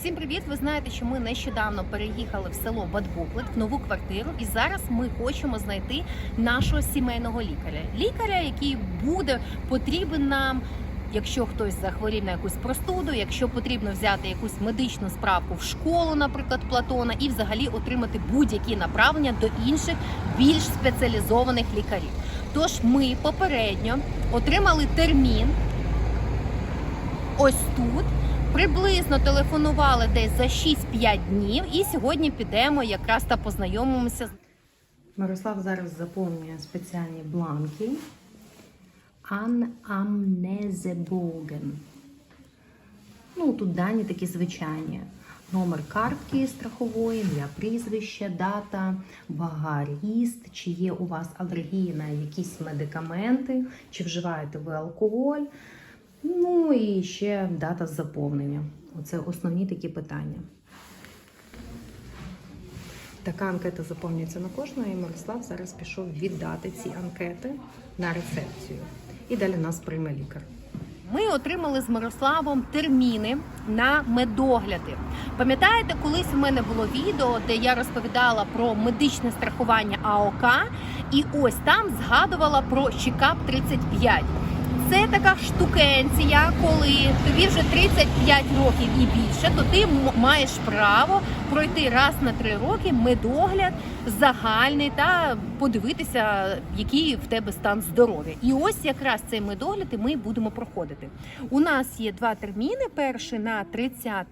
Всім привіт! Ви знаєте, що ми нещодавно переїхали в село Бадбуклик в нову квартиру, і зараз ми хочемо знайти нашого сімейного лікаря. Лікаря, який буде потрібен нам. Якщо хтось захворів на якусь простуду, якщо потрібно взяти якусь медичну справку в школу, наприклад, Платона, і взагалі отримати будь-які направлення до інших більш спеціалізованих лікарів. Тож ми попередньо отримали термін ось тут. Приблизно телефонували десь за 6-5 днів, і сьогодні підемо якраз та познайомимося. Мирослав зараз заповнює спеціальні бланки. Anamnesebogen. Ну, тут дані такі звичайні. Номер картки страхової, ім'я прізвище, дата, вага, ріст, чи є у вас алергії на якісь медикаменти, чи вживаєте ви алкоголь. Ну і ще дата заповнення. Оце основні такі питання. Така анкета заповнюється на кожного, і Мирослав зараз пішов віддати ці анкети на рецепцію. І далі нас прийме лікар. Ми отримали з Мирославом терміни на медогляди. Пам'ятаєте, колись у мене було відео, де я розповідала про медичне страхування АОК, і ось там згадувала про чекап 35. Це така штукенція, коли тобі вже 35 років і більше, то ти маєш право пройти раз на три роки медогляд загальний та подивитися, який в тебе стан здоров'я. І ось якраз цей медогляд і ми будемо проходити. У нас є два терміни: перший на 30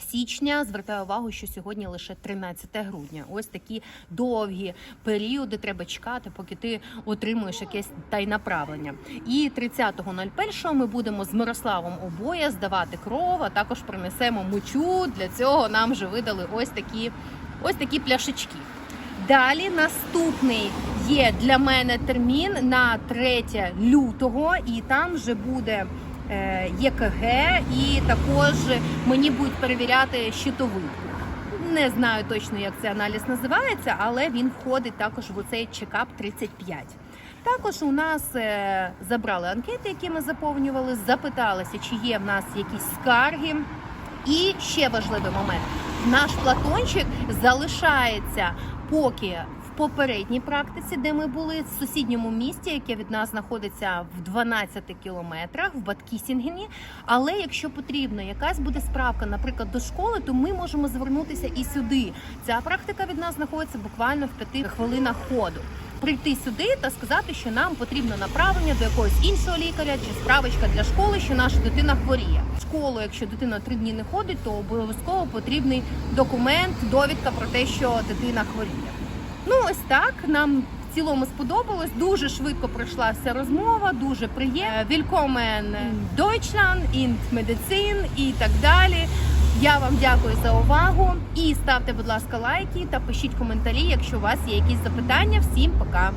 Січня звертаю увагу, що сьогодні лише 13 грудня. Ось такі довгі періоди треба чекати, поки ти отримуєш якесь тайнаправлення. І 30.01 ми будемо з Мирославом обоє здавати кров, а також принесемо мочу. Для цього нам вже видали ось такі, ось такі пляшечки. Далі наступний є для мене термін на 3 лютого, і там вже буде ЄКГ, і також мені будуть перевіряти щитовидку. Не знаю точно, як цей аналіз називається, але він входить також в оцей чекап 35. Також у нас е, забрали анкети, які ми заповнювали, запиталися, чи є в нас якісь скарги. І ще важливий момент: наш платончик залишається поки попередній практиці, де ми були в сусідньому місті, яке від нас знаходиться в 12 кілометрах в Баткісінгені. Але якщо потрібно, якась буде справка, наприклад, до школи, то ми можемо звернутися і сюди. Ця практика від нас знаходиться буквально в п'яти хвилинах ходу. Прийти сюди та сказати, що нам потрібно направлення до якогось іншого лікаря чи справочка для школи, що наша дитина хворіє. В школу, якщо дитина три дні не ходить, то обов'язково потрібний документ, довідка про те, що дитина хворіє. Ну ось так нам. В цілому сподобалось дуже швидко пройшла вся розмова, дуже приємно. Willkommen in Deutschland, in Medizin і так далі. Я вам дякую за увагу і ставте, будь ласка, лайки та пишіть коментарі, якщо у вас є якісь запитання. Всім пока!